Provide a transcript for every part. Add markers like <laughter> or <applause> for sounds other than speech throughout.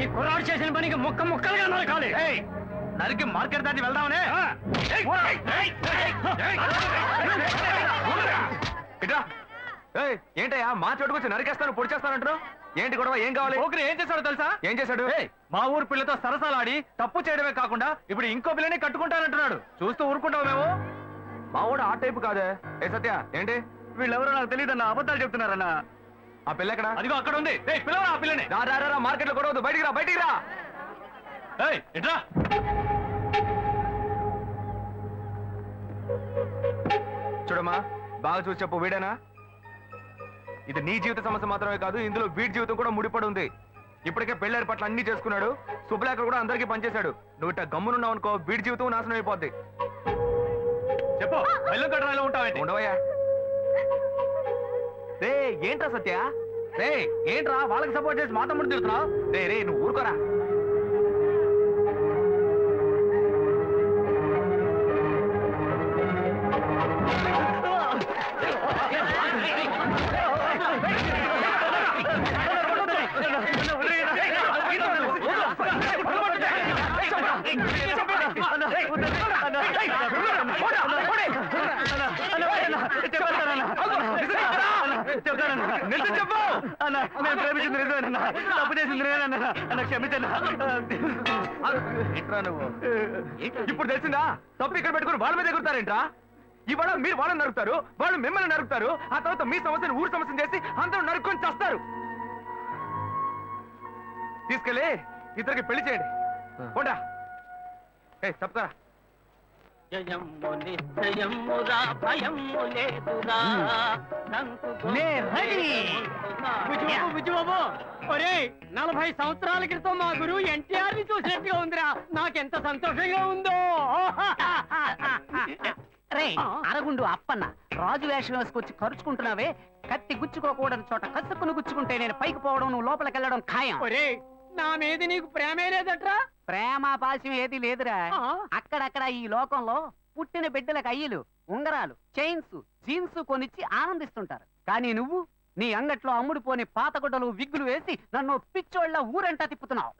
ఈ కుర్రాడు చేసిన పనికి ముక్క ముక్కలుగా నరకాలి. నరికి మార్కెట్ దాటి వెళ్దామనే. ఏంటయ్యా? మా చోటుకు వచ్చి నరికేస్తాను పొడి చేస్తానంటారు ఏంటి గొడవ? ఏం కావాలి? పోకిరి ఏం చేశాడో తెలుసా? ఏం చేశాడు? మా ఊరు పిల్లతో సరసాలాడి తప్పు చేయడమే కాకుండా ఇప్పుడు ఇంకో పిల్లని కట్టుకుంటానంటున్నాడు. చూస్తూ ఊరుకుంటావు మేము? మా వాడు ఆ టైపు కాదే. ఏ సత్య ఏంటి? వీళ్ళెవరో నాకు తెలియదన్న అబద్ధాలు చెప్తున్నారన్న. ఆ పిల్ల ఎక్కడ? అదిగో అక్కడ ఉంది. ఏయ్ పిల్లవా ఆ పిల్లని. రా రా రా, మార్కెట్లో గొడవద్దు. బయటికి రా బయటికి రా. ఏయ్ చూడమ్మా బాగా చూసి చెప్పు వీడేనా? ఇది నీ జీవిత సమస్య మాత్రమే కాదు ఇందులో వీడి జీవితం కూడా ముడిపడి ఉంది. ఇప్పటికే పెళ్ళి పట్ల అన్ని చేసుకున్నాడు శుభలేఖ కూడా అందరికీ పనిచేశాడు. నువ్వు ఇట్ట గమ్మునున్నావు అనుకో వీడి జీవితం నాశనం అయిపోద్ది. చెప్పు బెల్లం ఉంటావేంటి ఉండవయ్యా. రే ఏంట్రా సత్య? రే ఏంట్రా? వాళ్ళకి సపోర్ట్ చేసి మా తమ్ముడు తిడుతున్నావు? రే రే నువ్వు ఊరుకోరా. నేను ప్రేమించింది నిజమేనన్న తప్పు చేసింది నేనన్న అన్న క్షమించన్న ఏంట్రా నువ్వు? ఇప్పుడు తెలిసిందా? తప్పు ఇక్కడ పెట్టుకుని వాళ్ళ మీద ఎగురుతారేంట్రా? ఇవాళ మీరు వాళ్ళని నరుకుతారు వాళ్ళు మిమ్మల్ని నరుకుతారు ఆ తర్వాత మీ సమస్యను ఊరు సమస్యను చేసి అందరూ నరుక్కొని చేస్తారు. తీసుకెళ్ళి ఇద్దరికి పెళ్ళి చేయండి. పోండా. ఏ చెప్తారా జయము నిశ్చయమురా భయము లేదురా. ఒరే నలభై సంవత్సరాల క్రితం మా గురువు ఎన్టీఆర్ని చూసినట్టుగా ఉందిరా. నాకెంత సంతోషంగా ఉందో. రే అరగుండు అప్పన్న రాజు వేషం వేసుకొచ్చి ఖర్చుకుంటున్నావే కత్తి గుచ్చుకోకూడని చోట కసుక్కును గుచ్చుకుంటే నేను పైకి పోవడం నువ్వు లోపలికి వెళ్ళడం ఖాయం. ఒరే నా మీద నీకు ప్రేమే లేదట్రా? ప్రేమ పాశం ఏది లేదురా? అక్కడక్కడ ఈ లోకంలో పుట్టిన బిడ్డలకు అయ్యలు ఉంగరాలు చైన్స్ జీన్స్ కొనిచ్చి ఆనందిస్తుంటారు. కానీ నువ్వు నీ అంగట్లో అమ్ముడుపోని పాతగుడ్డలు విగ్గులు వేసి నన్ను పిచ్చోళ్ళ ఊరంటా తిప్పుతున్నావు.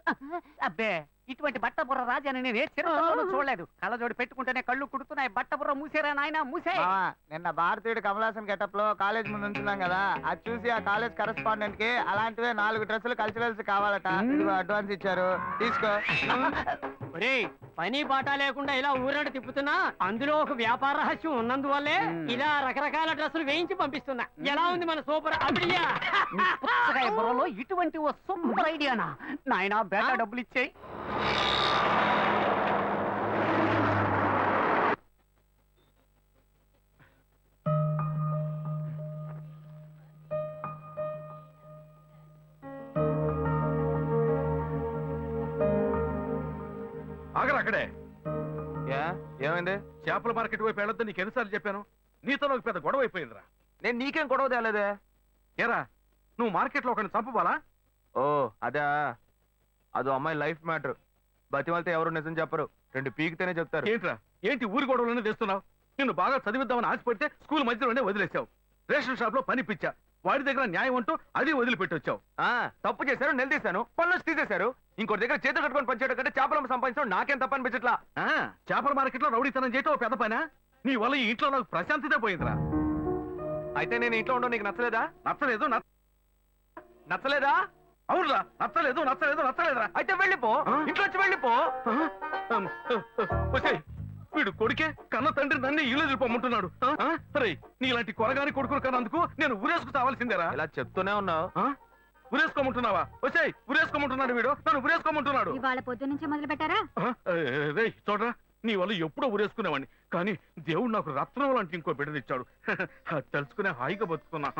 అబ్బే. ఇటువంటి బట్టబుర్ర రాజాని నేను ఏ చిరతలోనూ చూడలేదు. కళ్ళజోడు పెట్టుకుంటేనే కళ్ళు కుడుతున్నాయి. బట్టబుర్ర మూసేరా నాయన? మూసే మావా, నిన్న భారతీయుడు కమలాసన్ గెటప్లో కాలేజ్ ముందు ఉంచున్నాం కదా. అది చూసి ఆ కాలేజ్ కరెస్పాండెంట్కి అలాంటివే నాలుగు డ్రెస్సులు కల్చరల్స్ కావాలట. ఇదిగో అడ్వాన్స్ ఇచ్చారు. తీసుకో. ఒరే పని పాట లేకుండా ఇలా ఊరట తిప్పుతున్నా? అందులో ఒక వ్యాపార రహస్యం ఉన్నందువల్లే ఇలా రకరకాల డ్రెస్సులు వేయించి పంపిస్తున్నా. ఎలా ఉంది మన సూపర్ అబిడియా నీ పుచ్చకాయ బుర్రలో ఇటువంటి ఓ సూపర్ ఐడియానా? నాయనా బేటా డబ్బులు ఇచ్చేయి. ఆగరా అక్కడే. ఏమైంది? చేపల మార్కెట్ వైపు వెళ్ళొద్దు నీకు ఎన్నిసార్లు చెప్పాను? నీతో నాకు పెద్ద గొడవ అయిపోయిందిరా. నేను నీకేం గొడవ తేలేదే? ఏరా నువ్వు మార్కెట్లో ఒకరిని చంపబాలా? ఓ అదే. అదో అమ్మాయి లైఫ్ మ్యాటర్. బతిమాలితే ఎవరు నిజం చెప్పరు. రెండు పీకితేనే చెప్తారు. ఏంట్రా? ఏంటి ఊరి గొడవలోనే తెస్తున్నావు? నిన్ను బాగా చదివిద్దామని ఆశపడితే స్కూల్ మధ్యలోనే వదిలేసావు రేషన్ షాప్లో పని పిచ్చా. వాడి దగ్గర న్యాయం అంటూ అది వదిలిపెట్టి వచ్చావు ఆ తప్పు చేశారు నిలదీశాను పనులు తీసేశారు. ఇంకోటి దగ్గర చేతులు కట్టుకొని పనిచేయడం కంటే చేపలు సంపాదించడం నాకేం తప్ప అనిపించట్లా? ఆ, చేపల మార్కెట్లో రౌడీతనం చేయటం ఓ పెద్ద పనా? నీ వల్ల ఈ ఇంట్లో నాకు ప్రశాంతత పోయిందిరా. అయితే నేను ఇంట్లో ఉండడం నీకు నచ్చలేదా? నచ్చలేదు నచ్చ- నచ్చలేదా? అవునురా నచ్చలేదు నచ్చలేదు నచ్చలేదురా. అయితే వెళ్ళిపో? ఇంట్లో వచ్చి వెళ్ళిపో. వీడు కొడుకే కన్న తండ్రి నన్ను ఇల్లు వెళ్ళిపోమంటున్నాడు నీ ఇలాంటి కొరగాని కొడుకులు కన్నందుకు నేను ఊరేసుకు చావాల్సిందేరా. ఇలా చెప్తూనే ఉన్నావు? ఉరేసుకోమంటున్నావా? వచ్చాయి ఉరేసుకోమంటున్నాడు వీడు. నన్ను ఉరేసుకోమంటున్నాడు. ఇవాళ పొద్దు నుంచి మొదలు పెట్టారా? రేయ్ చూడరా నీ వల్ల ఎప్పుడో ఊరేసుకునేవాడిని కానీ దేవుడు నాకు రత్నం లాంటి ఇంకో బిడ్డనిచ్చాడు అది <laughs> తలుచుకునే హాయిగా బతుకున్నా.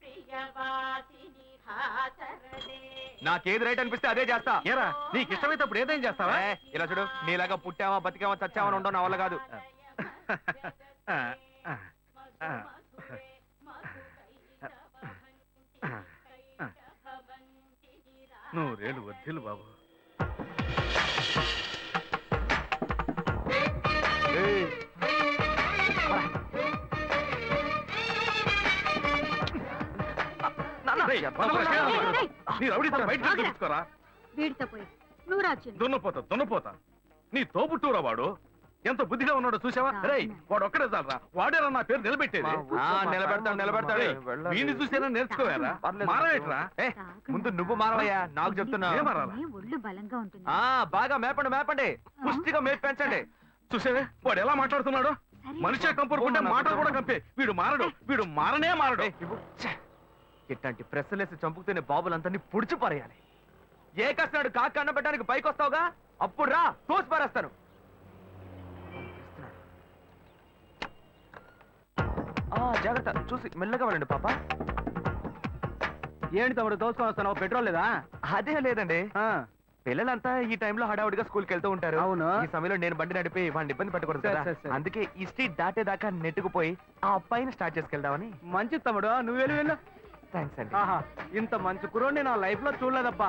ప్రియవాసిని హాసరదే నాకేది రైట్ అనిపిస్తే అదే చేస్తా. ఏరా నీకు ఇష్టమైతే అప్పుడు ఏదైం చేస్తావా ఇలా చూడు నీలాగా పుట్టావా బతికావా చచ్చావా ఉండవు నా వల్ల కాదు. నూరేళ్ళు వద్దులు బాబు. వీడితో పోయి. నువ్వు రాచింది దున్నపోతా దున్నపోతా. నీ తోబుట్టూరా వాడు. ఎంత బుద్ధిగా ఉన్నాడో చూసావా? రేయ్ వాడు ఒక్కడే చాలరా. వాడేరా నా పేరు నిలబెట్టేది. ఆ, నిలబెడతాడు నిలబెడతాడు. వీడిని చూసేనా నేర్చుకోవారా పర్లేదు. మారవేట్రా. ఏ, ముందు నువ్వు మారవయ్యా నాకు చెప్తున్నా బాగా మేపండి మేపండి. పుష్టిగా మేపి పెంచండి. చూసావే? వాడు ఎలా మాట్లాడుతున్నాడు? మనిషే కంపరుకుంటే మాటలు కూడా కంపే. వీడు మారడు. వీడు మారనే మారడు. ఇట్లాంటి ప్రెస్సులేసి చంపుకుతేనే బాబులందరినీ పుడిచి పారేయాలి. ఏ కష్టనాడు కాక అన్న పెట్టడానికి పైకి వస్తావుగా అప్పుడు రా తోసి పారేస్తాను. జాగ్రత్త చూసి మెల్లగా వెళ్ళండి పాప. ఏంటి తమ్ముడు దోసుకొని వస్తున్నావు? పెట్రోల్ లేదా? అదే లేదండి. ఆ, పిల్లలంతా ఈ టైంలో హడావుడిగా స్కూల్కి వెళ్తూ ఉంటారు. అవును. ఈ సమయంలో నేను బండి నడిపి వాడిని ఇబ్బంది పెట్టకూడదు కదా. అందుకే ఈ స్ట్రీట్ దాటేదాకా నెట్టుకుపోయి ఆ అబ్బాయిని స్టార్ట్ చేసుకెళ్దామని. మంచిది తమ్ముడు నువ్వు వెళ్ళి వెళ్ళు. థ్యాంక్స్ అండి ఆహా ఇంత మంచి కురోడిని నా లైఫ్లో చూడలేదబ్బా.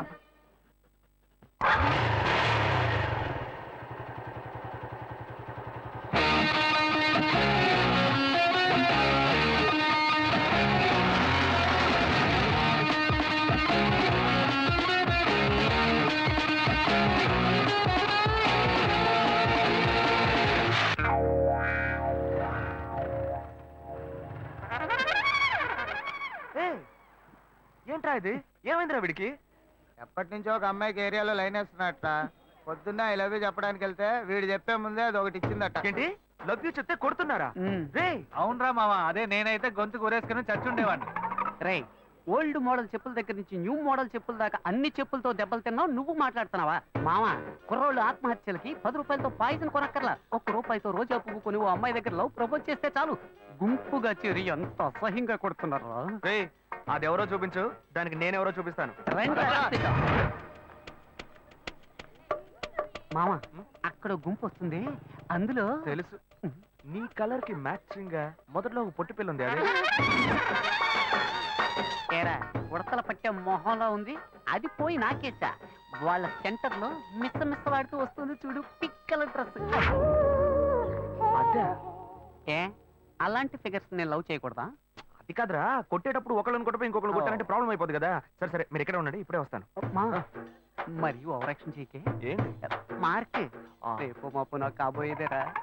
ఇది? ఏమైందిరా వీడికి? ఎప్పటి నుంచో ఒక అమ్మాయికి ఏరియాలో లైన్ వేస్తున్నట్ట. పొద్దున్న ఐ లవ్ యూ చెప్పడానికి వెళ్తే వీడు చెప్పే ముందే అది ఒకటి ఇచ్చిందట. ఏంటి? లవ్ యూ చెప్తే కొడుతున్నారా? రే! అవునరా మామ అదే నేనైతే గొంతు కూరేసుకుని చచ్చుండేవాడిని రే ఓల్డ్ మోడల్ చెప్పుల దగ్గర నుంచి న్యూ మోడల్ చెప్పుల దాకా అన్ని చెప్పులతో దెబ్బలు తిన్నావు నువ్వు మాట్లాడుతున్నావా? మామ కుర్రోళ్ళు ఆత్మహత్యలకి పది రూపాయలతో పాయిజన్ కొనక్కర్లా. ఒక్క రూపాయితో రోజా పువ్వు కొని ఓ అమ్మాయి దగ్గర లవ్ ప్రపోజ్ చేస్తే చాలు. గుంపుగా చేరి ఎంత అసహ్యంగా కొడుతున్నారు? అదెవరో చూపించు. దానికి నేనెవరో చూపిస్తాను. మామ అక్కడ గుంపు వస్తుంది. అందులో తెలుసు. నీ కలర్కి మ్యాచింగ్గా మొదట్లో ఒక పొట్టి పిల్ల ఉంది అదే. ఏరా ఉడతల పట్టే మొహంలో ఉంది. అది పోయి నాకేసా వాళ్ళ సెంటర్లో మిస్స మిస్స వాడుతూ వస్తుంది చూడు పిక్కల డ్రెస్. ఏ? అలాంటి ఫిగర్స్ నేను లవ్ చేయకూడదా? అది కాదురా కొట్టేటప్పుడు ఒకళ్ళని కొట్టపోయి ఇంకొకరు కొట్టాలంటే ప్రాబ్లం అయిపోతుంది కదా. సరే సరే మీరు ఇక్కడే ఉండండి ఇప్పుడే వస్తాను. మా. మరియు ఓవరాక్షన్ చేయకే. ఏంటి? మార్క్. రేపు మాపు నాకు కాబోయేదేరా.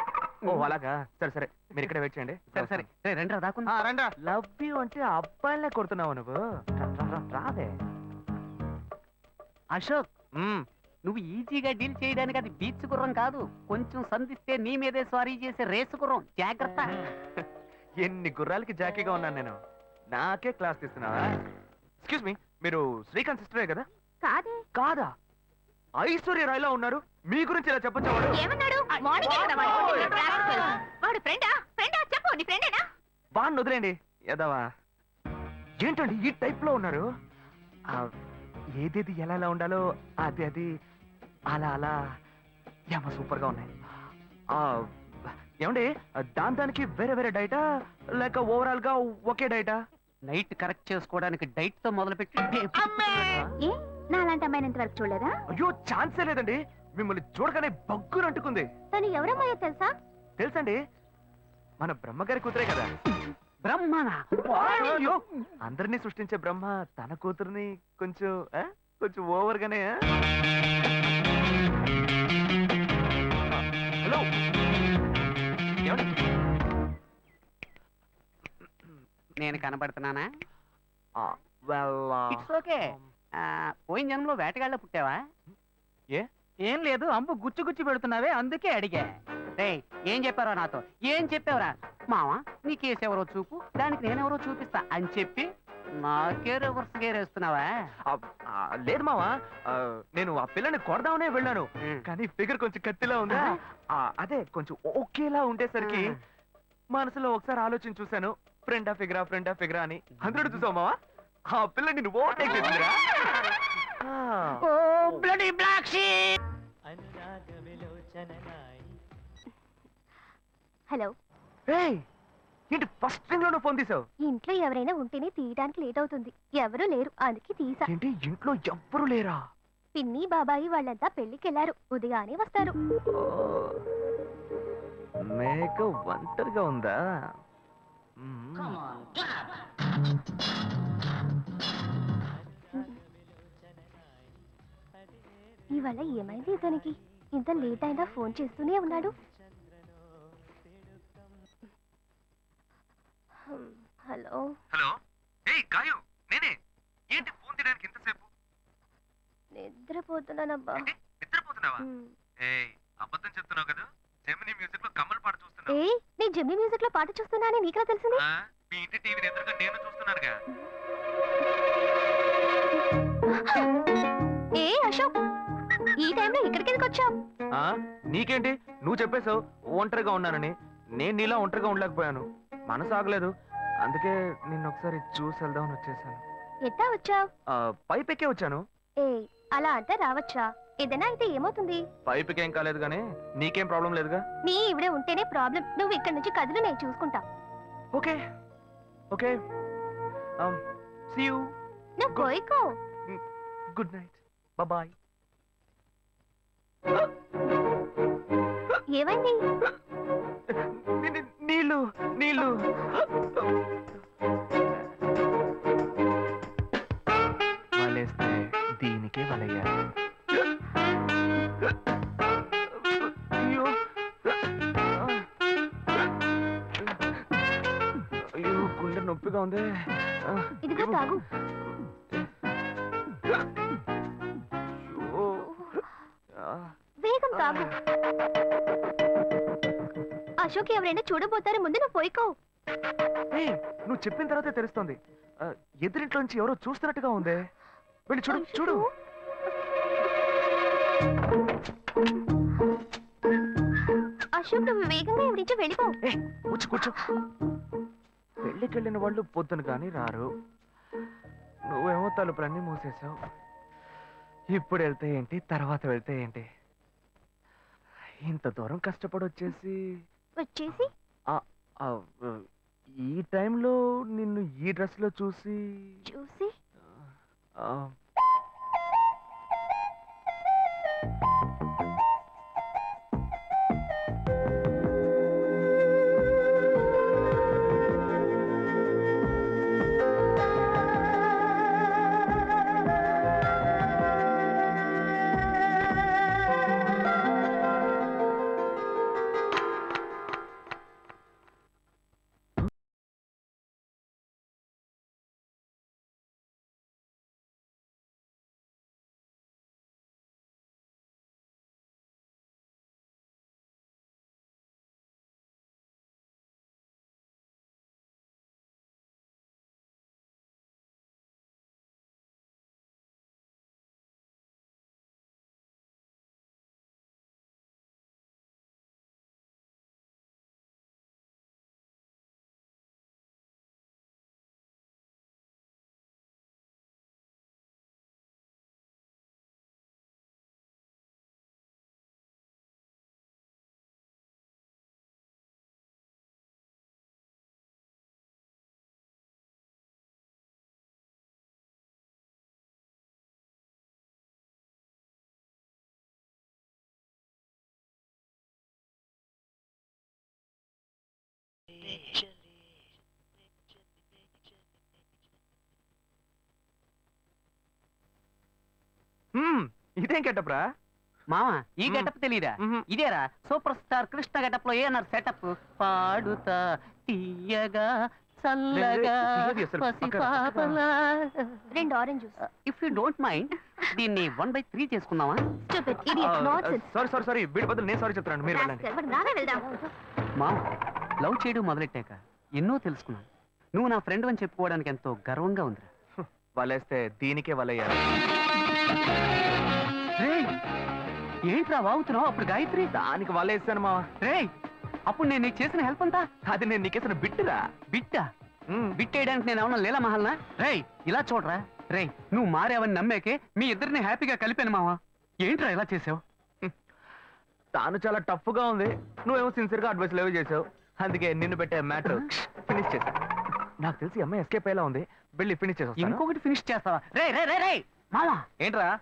ఓ అలాగా? సరే సరే మీరు ఇక్కడే వెయిట్ చేయండి. సరే సరే. రే రండి రండి లవ్ యూ అంటే అబ్బాయిలే కొడుతున్నావు నువ్వు. రాదే అశోక్. నువ్వు ఈజీగా డీల్ చేయడానికి అది బీచ్ గుర్రం కాదు. కొంచెం సంధిస్తే నీ మీదే స్వారీ చేసే రేసు గుర్రం. జాగ్రత్త. ఎన్ని గుర్రాలకి జాకీగా ఉన్నాను నేను. నాకే క్లాస్ తీస్తున్నావా? ఎక్స్క్యూజ్ మీ మీరు శ్రీకాంత్ సిస్టరే కదా? కాదే. కాదా? ఐశ్వర్య రాయ్లా ఉన్నారు. మీ గురించి ఇలా చెప్పొచ్చా వాడు ఏమన్నాడు మార్నింగ్ కదా వాడు. కొట్టిన ట్రాఫిక్ పోలీస్. వాడు ఫ్రెండా? ఫ్రెండా? చెప్పు నీ ఫ్రెండేనా? బాగా వదిలేండి యదవా ఏంటండి ఈ టైప్లో ఉన్నారు? ఆ, ఏదేది ఎలా ఎలా ఉండాలో అది అది అలా అలా. ఏమో సూపర్గా ఉన్నాయి. ఆ, ఏమండి దాని దానికి వేరే వేరే డైటా? లేక ఓవరాల్గా ఒకే డైటా? నైట్ కరెక్ట్ చేసుకోవడానికి డైట్తో మొదలుపెట్టి ఏ నా అలాంటి అమ్మాయిని ఇంతవరకు చూడలేదా? అయ్యో ఛాన్సే లేదండి. మిమ్మల్ని చూడగానే బగ్గురు అంటుకుంది. తను ఎవరమ్మాయో తెలుసా? తెలుసండి. మన బ్రహ్మగారి కూతురే కదా. అయ్యో! అందరినీ సృష్టించే బ్రహ్మ తన కూతుర్ని కొంచెం ఆ? కొంచెం ఓవర్ గానే హలో! నేను కనబడుతున్నానా? ఇట్స్ ఓకే పోయిన జన్మలో వేటగాళ్ళ పుట్టావా? ఏ? ఏం లేదు అంబు గుచ్చి గుచ్చి పెడుతున్నావే అందుకే అడిగా. రేయ్ ఏం చెప్పారో నాతో? ఏం చెప్పావురా? మావా నీ కేసు ఎవరో చూపు దానికి నేనెవరో చూపిస్తా అని చెప్పి నాకే రివర్స్ గేర్ వేస్తున్నావా? లేదు మావా నేను ఆ పిల్లని కొడదామనే వెళ్ళాను. కానీ ఫిగర్ కొంచెం కత్తిలా ఉందా. ఆ, అదే కొంచెం ఓకేలా ఉండేసరికి మనసులో ఒకసారి ఆలోచన చూశాను. ఫ్రెండ్ ఆ ఫిగరా ఫ్రెండ్ ఆ ఫిగరా అని అందరూ చూసావు మావా? ఆ పిల్ల నిన్ను ఓటేక్ చేసిందిరా. ఆ. Oh bloody black sheep hello. ఏయ్, ఏంటి ఫస్ట్ థింగ్లో ఫోన్ తీసావు? ఇంట్లో ఎవరైనా ఉంటేనే తీయడానికి లేట్ అవుతుంది. ఎవరూ లేరు అందుకే తీసా. ఏంటి ఇంట్లో ఎవ్వరు లేరా? పిన్ని బాబాయి వాళ్ళంతా పెళ్ళికి వెళ్ళారు ఉదయానే వస్తారు. మేక ఒంటరిగా ఉందా? మ్మ్. ఇవాళ ఏమైంది ఇతనికి? ఇంత లేట్ అయినా ఫోన్ చేస్తూనే ఉన్నాడు. హ్మ్, హలో? హలో? ఏయ్ గాయు నేనే. ఏంటి ఫోన్ తీయడానికి ఎంతసేపు నిద్రపోతున్నానబ్బా. నిద్రపోతున్నావా. ఏయ్ అబద్ధం చెప్తున్నావు కదా. జెమిని మ్యూజిక్లో కమల్ పాట చూస్తున్నావు ఏయ్ నేను జమ్మి మ్యూజిక్లో పాట చూస్తున్నానని నీకెలా తెలిసింది? ఆ, మీ ఇంటి టీవీని ఎదురుగా నేను చూస్తున్నానుగా. ఏ అశోక్ ఈ టైంలో ఇక్కడికి ఎందుకు వచ్చావు? ఆ, నీకేంటి? నువ్వు చెప్పేశావు ఒంటరిగా ఉన్నానని. నేను నీలా ఒంటరిగా ఉండలేకపోయాను. మనసు ఆగలేదు. అందుకే నిన్ను ఒకసారి చూసి వెళ్దామని వచ్చేసాను. ఎట్టా వచ్చావు? ఆ, పైపెక్కే వచ్చాను. ఏ అలా అంటే రావచ్చా? ఏదైనా అయితే ఏమవుతుంది? పైపెక్కి ఏం కాలేదు కానీ నీకేం ప్రాబ్లం లేదుగా? నీ ఇవిడే ఉంటేనే ప్రాబ్లం. నువ్వు ఇక్కడి నుంచి కదులు నేను చూసుకుంటా. ఓకే. ఓకే. సీ యూ నువ్వు కోయికో గుడ్ నైట్ బాయ్ ఏమైంది? నీళ్ళు నీళ్ళు. ఉంది ఇదిగో తాగు. వేగం తాగు. అశోక్ ఎవరైనా చూడబోతారు ముందు నువ్వు పోయికో. నువ్వు చెప్పిన తర్వాతే తెలుస్తోంది. ఎదురింట్లో నుంచి ఎవరో చూస్తున్నట్టుగా ఉందే. వెళ్ళి చూడు చూడు. అశోక్ నువ్వు వేగంగా ఎవరి నుంచి వెళ్ళిపో. కూర్చో కూర్చో. పెళ్ళికి వెళ్ళిన వాళ్ళు పొద్దున కానీ రారు. నువ్వేమో తలుపులన్నీ మూసేశావు. ఇప్పుడు వెళ్తే ఏంటి? తర్వాత వెళ్తే ఏంటి? ఇంత దూరం కష్టపడి వచ్చేసి? వచ్చేసి ఆ, ఈ టైంలో నిన్ను ఈ డ్రెస్లో చూసి? చూసి ఆ, ఇదేం కెట్టప్రా మావా ఈ మ్మ్. గెటప్ తెలీదా. ఇదేరా సూపర్ స్టార్ కృష్ణ గెటప్లో ఏనారు సెటప్? పాడుతా తీయగా చల్లగా రెండు orange if you don't mind దీన్ని వన్ బై త్రీ చేసుకుందామా. సారీ సారీ సారీ వీడి బదులు నేను సారీ చెప్తాను మీరు వెళ్ళండి. Rascal, మరి నానే వెళ్దాం. మా లవ్ చేయడం మొదలెట్టాక ఎన్నో తెలుసుకున్నాను. నువ్వు నా ఫ్రెండ్ అని చెప్పుకోవడానికి ఎంతో గర్వంగా ఉందిరా. వలేస్తే దీనికే వలయ్యారు. రేయ్! ఏంట్రా వాగుతున్నావు? అప్పుడు గాయత్రి? దానికి వలేస్తాను మా రేయ్! అప్పుడు నేను నీకు చేసిన హెల్ప్ అంతా? అది నేను నీకేసిన బిట్టురా. బిట్టా. బిట్టేయడానికి నేను ఏమన్నా లీలా మహల్నా? రేయ్! ఇలా చూడరా. రేయ్! నువ్వు మారావని నమ్మేకే మీ ఇద్దరిని హ్యాపీగా కలిపాను మావా. ఏంట్రా ఇలా చేసావు? తాను చాలా టఫ్గా ఉంది. నువ్వేమో సిన్సియర్గా అడ్వైస్ లేవు చేసావు. అందుకే నిన్ను పెట్టే మ్యాటర్ ఫినిష్ చేశా. నాకు తెలిసి అమ్మాయి ఎస్కేప్ అయ్యేలా ఉంది. వెళ్ళి ఫినిష్ చేసా ఇంకొకటి ఫినిష్ చేస్తావా? రే రే రే రే మావా! ఏంట్రా?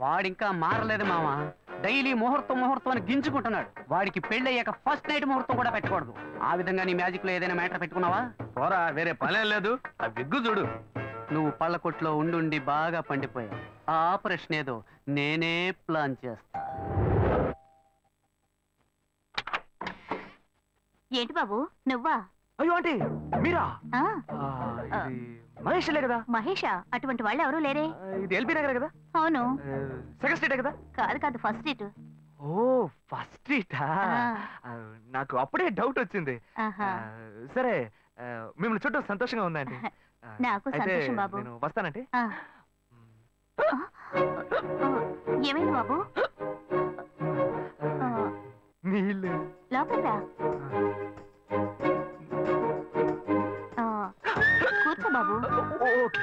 వాడింకా మారలేదు మావా. డైలీ ముహూర్తం ముహూర్తం అని గింజుకుంటున్నాడు. వాడికి పెళ్ళి అయ్యాక ఫస్ట్ నైట్ ముహూర్తం కూడా పెట్టకూడదు. ఆ విధంగా నీ మ్యాజిక్లో ఏదైనా మ్యాటర్ పెట్టుకున్నావా? పోరా వేరే పనేం లేదు. ఆ విగ్గు చూడు. నువ్వు పళ్ళ కొట్లో ఉండుండి బాగా పండిపోయావు. ఆ ఆపరేషన్ ఏదో నేనే ప్లాన్ చేస్తా. ఏంటి బాబు? నువ్వా? అయ్యో ఆంటీ మీరా? ఆ, ఆ, ఇది మహేష్లే కదా? మహేషా? అటువంటి వాళ్ళు ఎవరూ లేరే. ఆ, ఇది ఎల్బీ నగర్ కదా? అవును. సెకండ్ స్ట్రీటే కదా? కాదు కాదు ఫస్ట్ సీట్ ఓ ఫస్ట్ స్ట్రీటా? ఆ. నాకు అప్పుడే డౌట్ వచ్చింది. ఆహా. ఆ, సరే ఆ, మిమ్మల్ని చుట్టూ సంతోషంగా ఉందండి ఆ, నాకు అయితే సంతోషం బాబు. నేను ఆ. ఆ, ఏమైంది బాబు? ఆ, నీళ్ళు లోపలికి రా. కూర్చో బాబు. ఓకే.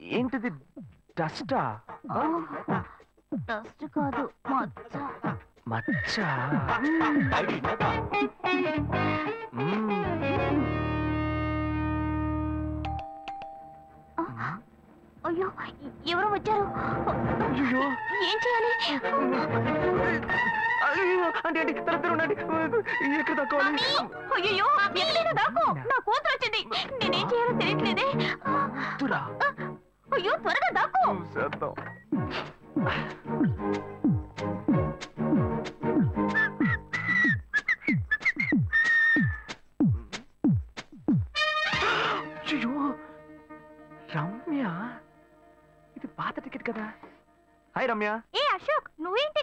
ఏంటిది? డస్టా? డస్ట్ కాదు మచ్చ. మచ్చ? మ్మ్. అయ్యో ఎవరో వచ్చారు. ఏం చేయాలి? అయ్యో అంటే అంటే తల తెరవండి ఎక్కడ తక్కువాలి అయ్యో ఎక్కడైనా దాక్కో? నా కూతురు వచ్చింది. నేనేం చేయాలో తెలియట్లేదే. తురా అయ్యో త్వరగా దాక్కో. చూసేద్దాం అయ్యో రమ్య! ఇది పాత టికెట్ కదా. హాయ్ రమ్య. ఏ అశోక్ నువ్వేంటి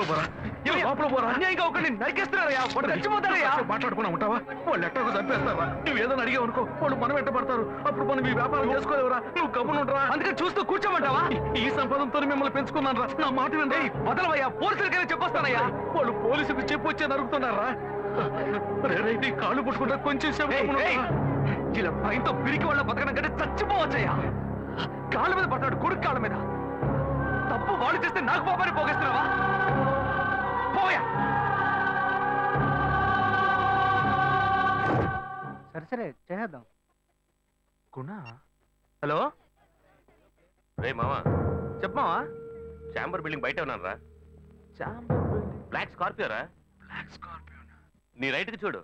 లోపల పోరా. ఏమయ్యా? లోపల పోరా. అన్యాయంగా ఒకరిని నరికేస్తున్నారయ్యా. వాడు చచ్చిపోతాడయ్యా కాసేపు మాట్లాడుకున్నా ఉంటావా? వాళ్ళు ఎట్టకు చంపేస్తారా నువ్వు ఏదైనా అడిగావు అనుకో వాళ్ళు మనం వెంటబడతారు అప్పుడు మనం ఈ వ్యాపారం చేసుకోలేవురా. నువ్వు కబునుంటరా అందుకని చూస్తూ కూర్చోమంటావా? ఈ సంపదంతో మిమ్మల్ని పెంచుకున్నాను రా నా మాట వినండి వదలవయ్యా. పోలీసులకైనా చెప్పొస్తానయ్యా. వాళ్ళు పోలీసులకు చెప్పి వచ్చే నరుగుతున్నారా రే, రే, నీ కాళ్ళు పుట్టుకుంటా కొంచెం సేపు? ఇలా భయంతో పిరికి వాళ్ళ బతకడం కంటే చచ్చిపోవచ్చయ్యా. కాళ్ళ మీద పడ్డాడు కొడుకు కాళ్ళ మీద. తప్పు వాళ్ళు చేస్తే నాకు పాపాన్ని పోగేస్తున్నావా? పోయా. సరే సరే చేసేద్దాం. గుణ హలో? రే మామా చెప్పమావా చాంబర్ బిల్డింగ్ బయట ఉన్నాను రా. బ్లాక్ స్కార్పియో రా. బ్లాక్ స్కార్పియో నీ. రైట్కి చూడు.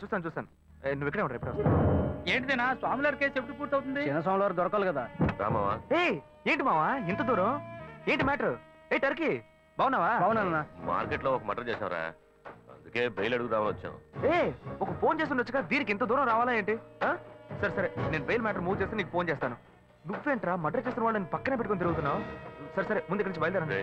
చూస్తాను చూస్తాను. ఏ, నువ్వు ఇక్కడే ఉంటావు ఎప్పుడు ఏంటిదేనా స్వామివారి కేసు ఎప్పుడు పూర్తవుతుంది? చిన్న సోమవారం దొరకాలి కదా. రా మావా. ఏయ్ ఏంటి మావా ఇంత దూరం? ఏంటి మ్యాటర్? ఏ టర్కీ. బాగున్నావా? అవునన్నా మార్కెట్లో ఒక మర్డర్ చేసావురా అందుకే బెయిల్ అడుగుదామని వచ్చాం. ఏ ఒక ఫోన్ చేసి ఉండొచ్చుగా? దీనికి ఇంత దూరం రావాలా ఏంటి? ఆ? సరే సరే నేను బెయిల్ మ్యాటర్ మూవ్ చేస్తే నీకు ఫోన్ చేస్తాను. నువ్వేంట్రా మర్డర్ చేసిన వాళ్ళని పక్కనే పెట్టుకొని తిరుగుతున్నావు? సరే సరే ముందు ఇక్కడి నుంచి బయలుదేరండి.